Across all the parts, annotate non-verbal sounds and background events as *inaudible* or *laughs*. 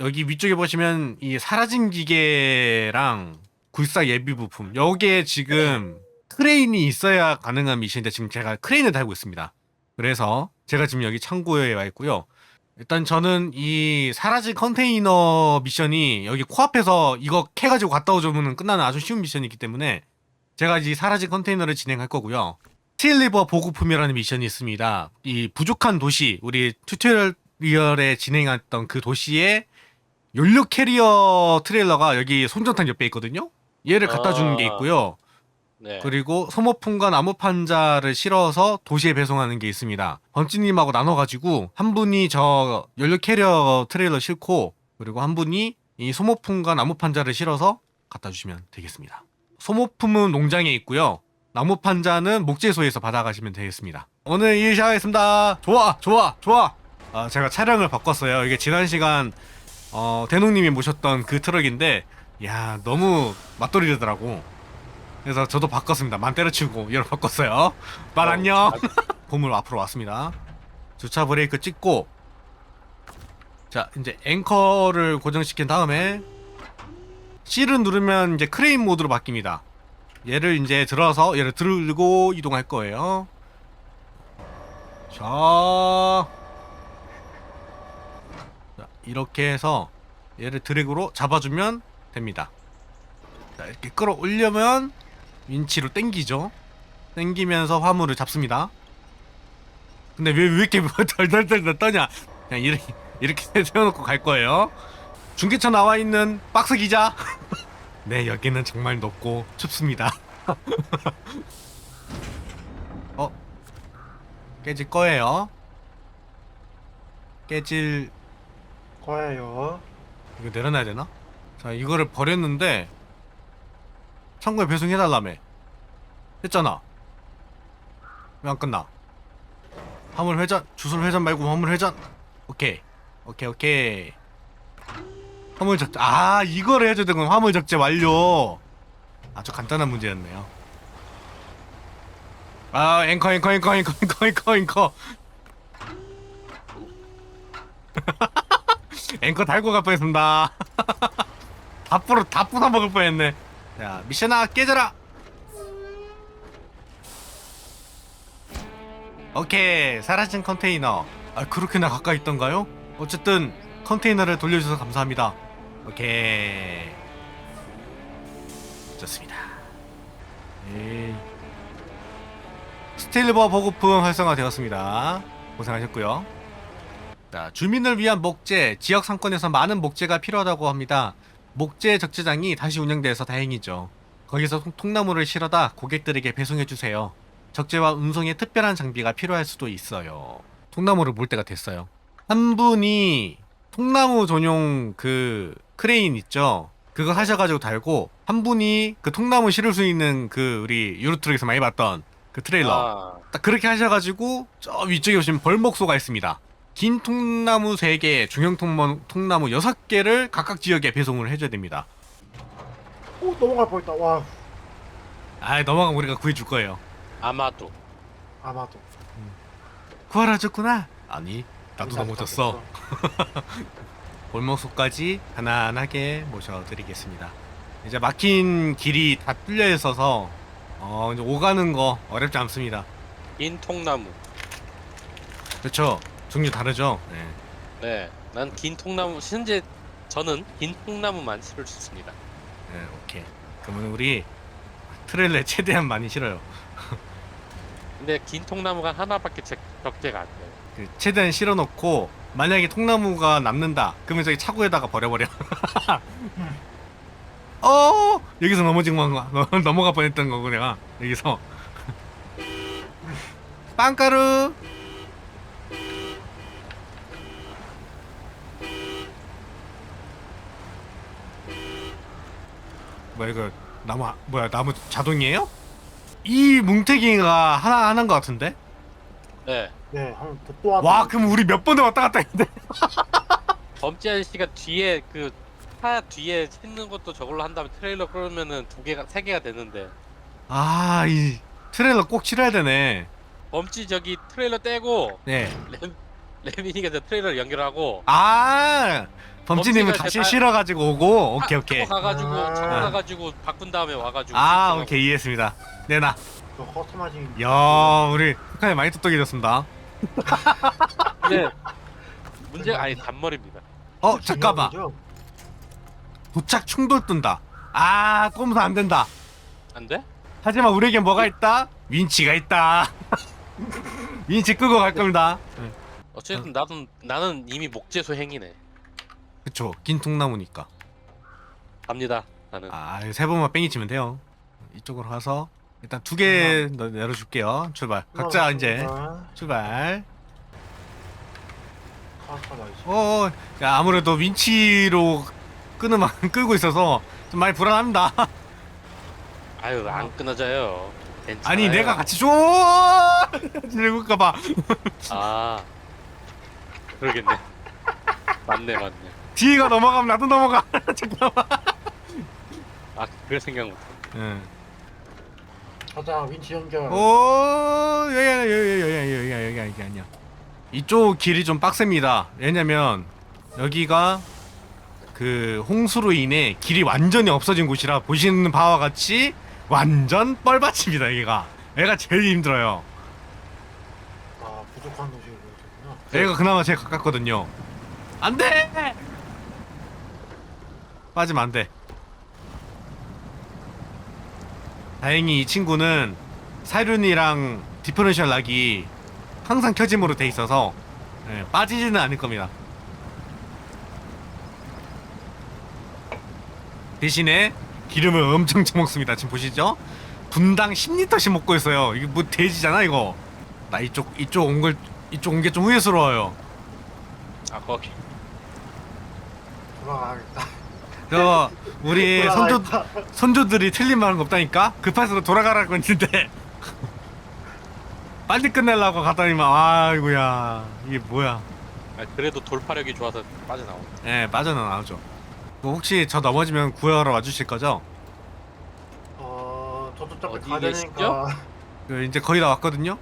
여기 위쪽에 보시면 이 사라진 기계랑 굴사 예비 부품 여기에 지금 크레인이 있어야 가능한 미션인데 지금 제가 크레인을 달고 있습니다. 그래서 제가 지금 여기 창고에 와 있고요. 일단 저는 이 사라진 컨테이너 미션이 여기 코앞에서 이거 캐가지고 갔다 오주면 끝나는 아주 쉬운 미션이기 때문에 제가 이 사라진 컨테이너를 진행할 거고요. 스틸리버 보급품이라는 미션이 있습니다. 이 부족한 도시, 우리 튜토리얼에 진행했던 그 도시에 연료 캐리어 트레일러가 여기 손전탄 옆에 있거든요. 얘를 갖다 주는 게 아. 있고요. 네. 그리고 소모품과 나무 판자를 실어서 도시에 배송하는 게 있습니다. 번찌님하고 나눠가지고 한 분이 저 연료 캐리어 트레일러 싣고 그리고 한 분이 이 소모품과 나무 판자를 실어서 갖다 주시면 되겠습니다. 소모품은 농장에 있고요. 나무 판자는 목재소에서 받아가시면 되겠습니다. 오늘 일 시작하겠습니다. 좋아, 좋아, 좋아. 아, 제가 차량을 바꿨어요. 이게 지난 시간 어, 대농님이 모셨던 그 트럭인데, 야 너무 맞돌이더라고. 그래서 저도 바꿨습니다. 만 때려치우고 얘로 바꿨어요. 말 어, 안녕. 잘- *laughs* 보물 앞으로 왔습니다. 주차 브레이크 찍고 자 이제 앵커를 고정시킨 다음에 C를 누르면 이제 크레인 모드로 바뀝니다. 얘를 이제 들어서 얘를 들고 이동할 거예요. 자, 자 이렇게 해서 얘를 드래그로 잡아주면 됩니다. 자 이렇게 끌어올려면 윈치로 당기죠. 당기면서 화물을 잡습니다. 근데 왜, 왜 이렇게 *laughs* 덜덜덜덜 떠냐? 그냥 이렇게, 이렇게 *laughs* 세워놓고 갈 거예요. 중계차 나와 있는 박스 기자. *laughs* 네, 여기는 정말 높고 춥습니다. 어? 깨질 거예요. 깨질, 거예요. 이거 내려놔야 되나? 자, 이거를 버렸는데, 창고에 배송해달라며. 했잖아. 왜 안 끝나? 화물 회전, 주술 회전 말고 화물 회전. 오케이. 오케이, 오케이. 화물 적재. 아, 이거를 해줘야 되는 화물 적재 완료. 아주 간단한 문제였네요. 아, 앵커, 앵커, 앵커, 앵커, 앵커, 앵커, 앵커. *laughs* 앵커 달고 갈 뻔했습니다. *laughs* 다 뿌려, 다 뿌려 먹을 뻔했네. 자, 미션아, 깨져라! 오케이, 사라진 컨테이너. 아, 그렇게나 가까이 있던가요? 어쨌든, 컨테이너를 돌려주셔서 감사합니다. 오케이. 좋습니다. 에이. 스틸버 보급품 활성화되었습니다. 고생하셨고요. 자, 주민을 위한 목재, 지역 상권에서 많은 목재가 필요하다고 합니다. 목재 적재장이 다시 운영돼서 다행이죠. 거기서 통- 통나무를 실어다 고객들에게 배송해 주세요. 적재와 운송에 특별한 장비가 필요할 수도 있어요. 통나무를 몰 때가 됐어요. 한 분이 통나무 전용 그 크레인 있죠? 그거 하셔가지고 달고 한 분이 그 통나무 실을 수 있는 그 우리 유로트럭에서 많이 봤던 그 트레일러 아, 딱 그렇게 하셔가지고 저 위쪽에 보시면 벌목소가 있습니다. 긴 통나무 3개, 중형 통나무, 통나무 6개를 각각 지역에 배송을 해줘야 됩니다. 오 넘어갈 뻔했다. 와 아 넘어가면 우리가 구해줄 거예요. 아마도. 아마도. 구하라졌구나. 아니 나도 감사합니다. 넘어졌어. *laughs* 골목소까지 편안하게 모셔드리겠습니다. 이제 막힌 길이 다 뚫려 있어서 어 이제 오가는 거 어렵지 않습니다. 긴 통나무. 그렇죠. 종류 다르죠. 네. 네. 난 긴 통나무 현재 저는 긴 통나무만 실을 수 있습니다. 네, 오케이. 그러면 우리 트레일러에 최대한 많이 실어요. 근데 긴 통나무가 하나밖에 적- 적재가 안 돼요. 그 최대한 실어놓고 만약에 통나무가 남는다. 그러면 저기 차고에다가 버려버려. *laughs* 어 여기서 넘어진 건가? 넘어가 뻔했던 거고 내가 여기서 *laughs* 빵가루. 뭐야 이거 나무 아- 뭐야 나무 자동이에요? 이 뭉태기가 하나 하나인 것 같은데? 네. 네, 한또 한. 와 그럼 우리 몇 번을 왔다 갔다 했는데 *laughs* 범지 아저씨가 뒤에 그 차 뒤에 싣는 것도 저걸로 한다면 트레일러 끌으면은 두 개가 세 개가 되는데 아 이 트레일러 꼭 실어야 되네 범지 저기 트레일러 떼고 네 램, 레민이가 저 트레일러를 연결하고 아 범지가 다시 실어가지고 오고 오케이 오케이 타고 가가지고 아. 차고 가가지고 바꾼 다음에 와가지고 아. 오케이 이해했습니다 네나 저 커스터마이징. 야 우리 북한이 많이 똑똑해졌습니다 *laughs* 근데 *laughs* 문제가 아니 단머리입니다. 어 잠깐만 도착 충돌 뜬다 아 꼼수 안 된다 안 돼? 하지만 우리에겐 뭐가 있다 *laughs* 윈치가 있다 윈치 끄고 갈 겁니다 네. 어쨌든 나도 나는 이미 목재소 행이네. 그쵸 긴 통나무니까 갑니다. 나는. 아세 번만 뺑이 치면 돼요 이쪽으로 가서 일단 두 개 내려줄게요 출발 각자 이제 출발 커스터마이징. 어, 야 아무래도 윈치로 끄는 만 *laughs* 끌고 있어서 좀 많이 불안합니다. *laughs* 아유 안 끊어져요. 괜찮아요. 아니 내가 같이 줘. *laughs* 이럴까봐 아 그러겠네. 맞네 맞네. 뒤가 넘어가면 나도 넘어가. *laughs* 잠깐만. 아 그럴 생각 못. 응. 가자 윈치 연결. 오, 여기 아니야, 여기 여기 여기 여기 여기 여기 아니야. 이쪽 길이 좀 빡셉니다. 왜냐면 여기가 그 홍수로 인해 길이 완전히 없어진 곳이라 보시는 바와 같이 완전 뻘밭입니다. 여기가. 여기가 제일 힘들어요. 아 부족한 도시 를 보였구나. 여기가 그나마 제일 가깝거든요. 안 돼! 빠지면 안 돼. 다행히 이 친구는 사륜이랑 디퍼런셜 락이 항상 켜짐으로 돼 있어서 예, 빠지지는 않을 겁니다. 대신에 기름을 엄청 처먹습니다. 지금 보시죠? 분당 10리터씩 먹고 있어요. 이게 뭐 돼지잖아 이거. 나 이쪽 이쪽 온 걸 이쪽 온 게 좀 후회스러워요. 아 거기. 돌아가야겠다. 저 우리 *laughs* 선조. 선조들이 틀린 말은 없다니까 급해서 돌아가라고 했는데 빨리 끝내려고 가다니만 아이고야 이게 뭐야? 아, 그래도 돌파력이 좋아서 빠져나오. 예 빠져나오죠. 뭐 혹시 저 넘어지면 구하러 와주실 거죠? 어 저도 어디 가야 계시죠? 되니까. 그 이제 거의 다 왔거든요.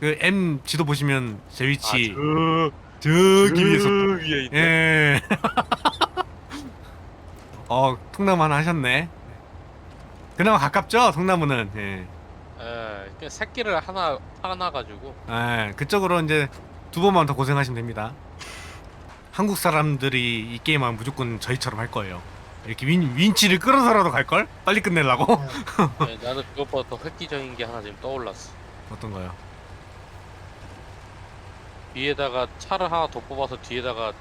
그 M 지도 보시면 제 위치 저기 위에서 그 위에 있네. 예. *laughs* 어 통나무 하나 하셨네. 그나마 가깝죠 통나무는. 예. 에, 그냥 새끼를 하나 하나 가지고 예, 그쪽으로 이제 두 번만 더 고생하시면 됩니다. 한국 사람들이 이 게임하면 무조건 저희처럼 할 거예요. 이렇게 윈, 윈치를 끌어서라도 갈 걸? 빨리 끝내려고? 네, 나는 그것보다 더 획기적인 게 하나 지금 떠올랐어. 어떤 거요? 뒤에다가 차를 하나 더 뽑아서 뒤에다가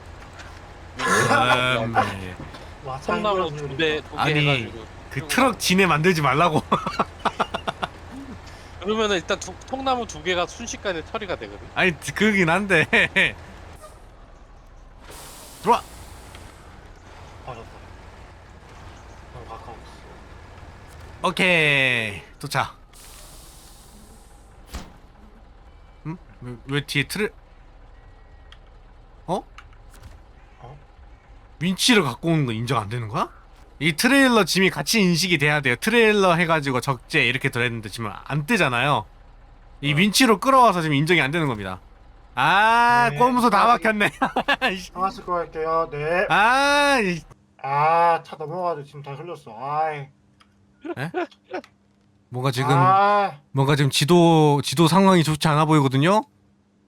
음, 예. 와 성나무 짱이거든요, 두대 두개 아니, 해가지고 그 트럭 진해 만들지 말라고. *laughs* 그러면은 일단 두, 통나무 두 개가 순식간에 처리가 되거든. 아니 그긴 한데. 들어와. 맞았다. 너무 가까웠어. 오케이 도착. 응? 왜, 왜 뒤에 트레? 어? 어? 윈치를 갖고 오는 거 인정 안 되는 거야? 이 트레일러 짐이 같이 인식이 돼야 돼요. 트레일러 해가지고 적재 이렇게 들어있는데 지금 안 뜨잖아요. 이 어. 윈치로 끌어와서 지금 인정이 안 되는 겁니다. 아, 네. 꼼수 다 막혔네. 상하실 거 할게요. 네. 아, 이- 아 차 넘어가지고 지금 다 흘렸어. 아이. 뭔가 지금 아, 뭔가 지금 지도 지도 상황이 좋지 않아 보이거든요.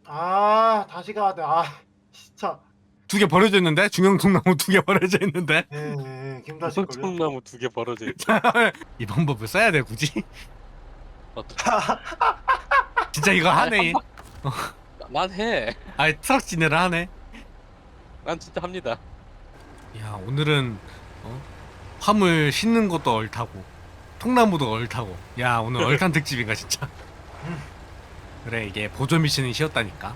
아 다시 가야 돼. 아 진짜. 두 개 버려져 있는데 중형 통나무 두 개 버려져 있는데 네, 네, 김다실 걸요. 통나무 두 개 벌어져 있이 방법을 써야 돼 굳이? 진짜 이거 하네. 난 해. 아이 트럭 지네를 하네. 난 진짜 합니다. 야 오늘은 어? 화물 싣는 것도 얼타고 통나무도 얼타고. 야 오늘 얼탄 *laughs* 특집인가 진짜. 그래 이게 보조 미션이 쉬었다니까.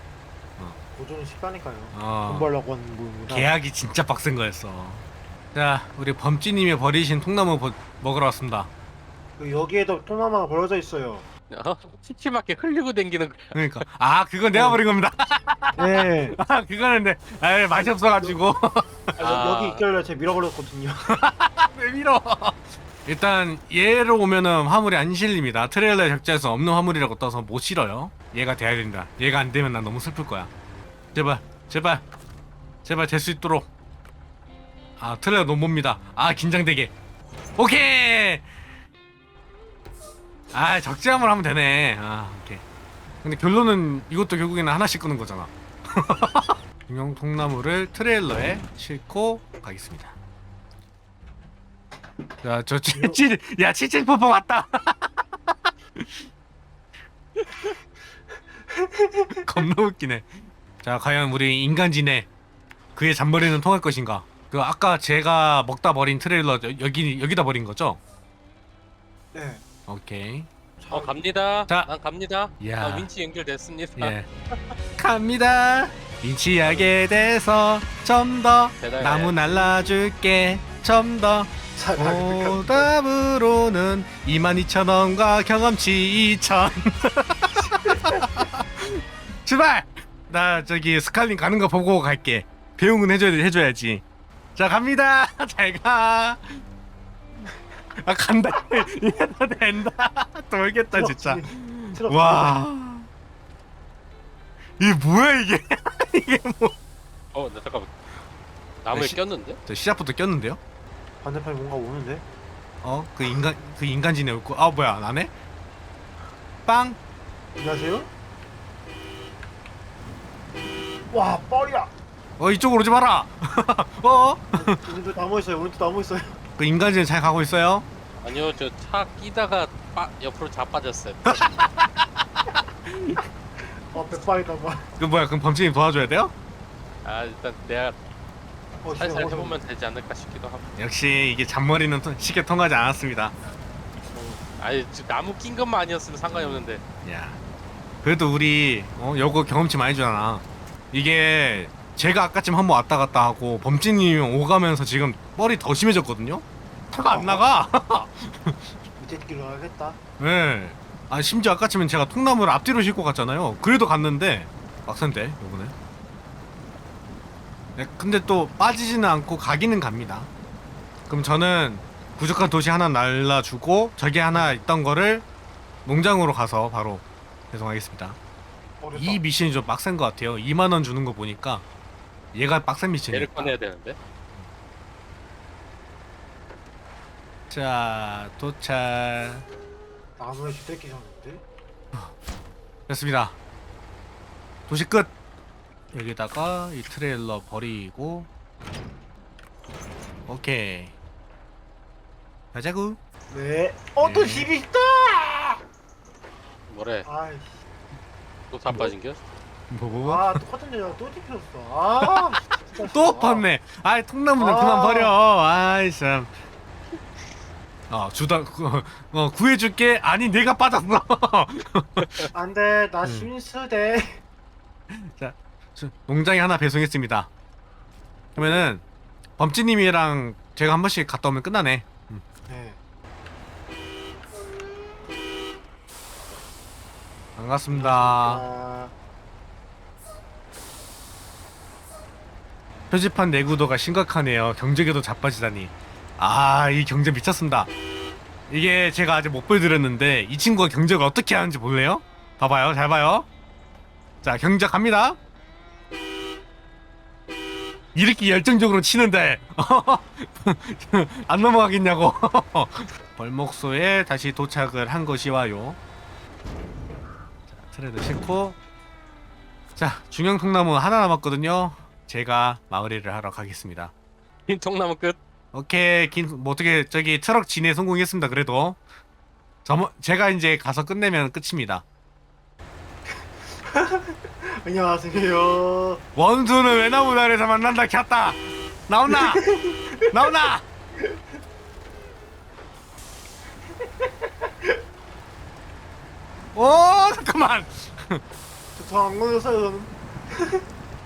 고전이 쉽다니까요. 돈 어 벌려고 하는 거입니다. 계약이 진짜 빡센 거였어. 자 우리 범찌님이 버리신 통나무 버- 먹으러 왔습니다. 그 여기에도 통나무가 벌어져 있어요. 어? 치치맞게 흘리고 댕기는 거야. 그러니까 아 그건 내가 버린 겁니다. 네. *laughs* 아 그거는 내 아, 맛이 없어가지고 아, 아. 여기 있길래 제가 밀어버렸거든요. *laughs* 왜 밀어? 일단 얘로 오면은 화물이 안 실립니다. 트레일러 적자에서 없는 화물이라고 떠서 못 실어요. 얘가 돼야 된다. 얘가 안 되면 난 너무 슬플 거야. 제발, 제발, 제발 될 수 있도록. 아 트레일러 너무 멉니다. 아 긴장되게. 오케이. 아 적재 화물 하면 되네. 아 오케이. 근데 결론은 이것도 결국에는 하나씩 끄는 거잖아. *laughs* 중형 통나무를 트레일러에 싣고 가겠습니다. 야, 저 칠칠, 야, 칠칠 퍼퍼 왔다. *laughs* 겁나 웃기네. 자, 과연 우리 인간지네 그의 잔머리는 통할 것인가? 그 아까 제가 먹다 버린 트레일러 여- 여기 여기다 버린 거죠? 네. 오케이. 어 갑니다. 자. 난 갑니다. 야. 아, 윈치 연결됐습니다. 예. 갑니다. 인치하게 돼서 좀더 대단해. 나무 날라줄게. 좀 더. 자, 나 그렇게 오답으로는 22,000원과 경험치 2,000 *laughs* 출발! 나 저기 스칼린 가는 거 보고 갈게 배웅은 해줘야, 해줘야지 자 갑니다 *laughs* 잘 가 아 간다 *laughs* 이해도 된다 *laughs* 돌겠다 진짜 트럭 와 이게 뭐야 이게 이게 뭐 어, 나 잠깐만. 나무에 시- 꼈는데? 저 시작부터 꼈는데요? 반대편에 뭔가 오는데? 어? 그 인간 그 인간지네 웃고 아 뭐야 나네? 빵 안녕하세요? 와 뻘이야 어 이쪽으로 오지 마라. *laughs* 어? 오른쪽 나무 있어요 오른쪽 나무 있어요 그 인간지는 잘 가고 있어요? 아니요, 저 차 끼다가 빠, 옆으로 자빠졌어요. 어 *laughs* 백방이다 봐그 뭐야 그럼 범진이 도와줘야 돼요? 아, 일단 내가 어, 살살 진짜 해보면 되지 않을까 싶기도 하고. 역시 이게 잔머리는 통- 쉽게 통하지 않았습니다. 아니, 지금 나무 낀 것만 아니었으면 상관이 없는데. 야 그래도 우리 어 요거 경험치 많이 주잖아. 이게 제가 아까쯤 한번 왔다 갔다 하고 범진님이 오가면서 지금 뻘이 더 심해졌거든요. 차가 안 나가. *laughs* 길로 가야겠다 네. 아 심지어 아까쯤엔 제가 통나무를 앞뒤로 싣고 갔잖아요. 그래도 갔는데 막상대 요번에. 네, 근데 또 빠지지는 않고 가기는 갑니다. 그럼 저는 부족한 도시 하나 날라주고 저기 하나 있던 거를 농장으로 가서 바로 배송하겠습니다. 어렵다 이 미션이 좀 빡센 것 같아요. 2만 원 주는 거 보니까 얘가 빡센 얘를 미션이에요. 꺼내야 되는데. 자 도착. 나무에 주택기 셨는데 됐습니다. 도시 끝. 여기다가 이 트레일러 버리고 오케이 가자구 네 어 또 네. 집이 있다 뭐래? 아이씨 또 자빠진 겨? 뭐? 아 똑같은 여자가 또 집혔어. 아 진짜 또 싫어. 봤네 아이 통나무는 아. 그만 버려. 아이 참. 어, 주다 구- 어, 구해줄게. 아니 내가 빠졌어. *laughs* 안 돼. 나 음. 심수대. 저, 농장에 하나 배송했습니다. 그러면은 범찌님이랑 제가 한 번씩 갔다 오면 끝나네. 네 반갑습니다 아, 표지판 내구도가 심각하네요. 경제계도 자빠지다니. 아, 이 경제 미쳤습니다. 이게 제가 아직 못 보여드렸는데 이 친구가 경제를 어떻게 하는지 볼래요? 봐봐요, 잘 봐요. 자, 경제 갑니다. 이렇게 열정적으로 치는데 *laughs* 안 넘어가겠냐고. *laughs* 벌목소에 다시 도착을 한 것이와요. 자, 트레드 싣고 자, 중형 통나무 하나 남았거든요. 제가 마무리를 하러 가겠습니다. 흰 통나무 끝. 오케이, 긴, 뭐 어떻게 저기 트럭 진에 성공했습니다. 그래도 저 제가 이제 가서 끝내면 끝입니다. *laughs* 안녕하세요 원수는 외나무 날에서 만난다 켰다. 나온나, 나온나. *laughs* 오 잠깐만. 저안 걸렸어요 저는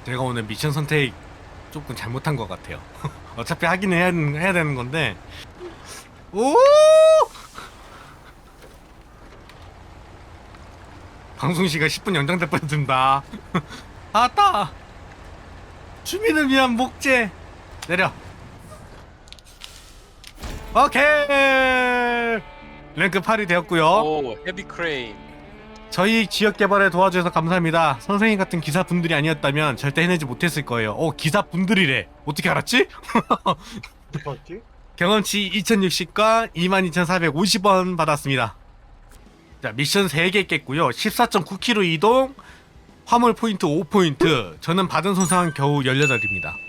제가 오늘 미션 선택 조금 잘못한 것 같아요. *laughs* 어차피 하긴 해야, 해야 되는 건데. 오! 방송 시간 10분 연장될 뻔했습니다. *laughs* 아따! 주민을 위한 목재! 내려! 오케이 랭크 8이 되었고요 오 헤비 크레인 저희 지역 개발에 도와주셔서 감사합니다. 선생님 같은 기사분들이 아니었다면 절대 해내지 못했을 거예요. 오 기사분들이래. 어떻게 알았지? 뭐지? 경험치 2060과 22,450원 받았습니다. 자 미션 3개 깼고요. 14.9km 이동 화물 포인트 5포인트. 저는 받은 손상은 겨우 18입니다